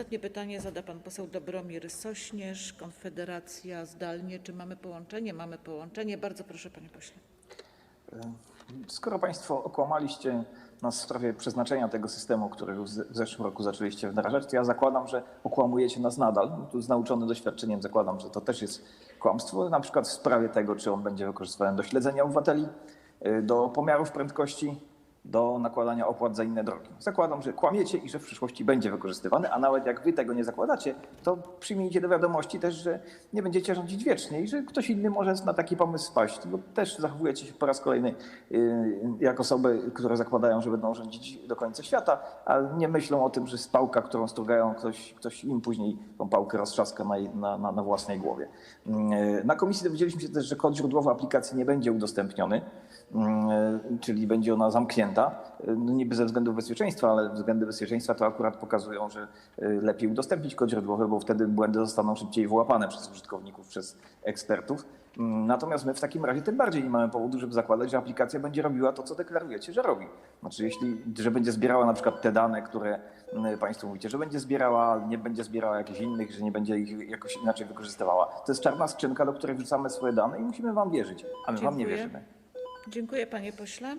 ostatnie pytanie zada pan poseł Dobromir Sośnierz, Konfederacja zdalnie. Czy mamy połączenie? Mamy połączenie. Bardzo proszę, panie pośle. Skoro Państwo okłamaliście nas w sprawie przeznaczenia tego systemu, który w zeszłym roku zaczęliście wdrażać, to ja zakładam, że okłamujecie nas nadal. No Tu z nauczony doświadczeniem zakładam, że to też jest kłamstwo. Na przykład w sprawie tego, czy on będzie wykorzystywany do śledzenia obywateli, y, do pomiarów prędkości, do nakładania opłat za inne drogi. Zakładam, że kłamiecie i że w przyszłości będzie wykorzystywany, a nawet jak wy tego nie zakładacie, to przyjmijcie do wiadomości też, że nie będziecie rządzić wiecznie i że ktoś inny może na taki pomysł spaść, bo też zachowujecie się po raz kolejny yy, jak osoby, które zakładają, że będą rządzić do końca świata, a nie myślą o tym, że z pałka, którą strugają, ktoś, ktoś im później tą pałkę roztrzaska na, na, na, na własnej głowie. Yy, Na komisji dowiedzieliśmy się też, że kod źródłowy aplikacji nie będzie udostępniony, yy, czyli będzie ona zamknięta. Yy, No niby ze względów bezpieczeństwa, ale względy bezpieczeństwa to akurat pokazują, że yy, lepiej udostępnić kod źródłowy, bo wtedy błędy zostaną szybciej wyłapane przez użytkowników, przez ekspertów. Mm, Natomiast my w takim razie tym bardziej nie mamy powodu, żeby zakładać, że aplikacja będzie robiła to, co deklarujecie, że robi. Znaczy, jeśli, że będzie zbierała na przykład te dane, które mm, Państwo mówicie, że będzie zbierała, nie będzie zbierała jakichś innych, że nie będzie ich jakoś inaczej wykorzystywała. To jest czarna skrzynka, do której wrzucamy swoje dane i musimy Wam wierzyć, a my Wam nie Dziękuję. wierzymy. Dziękuję, panie pośle.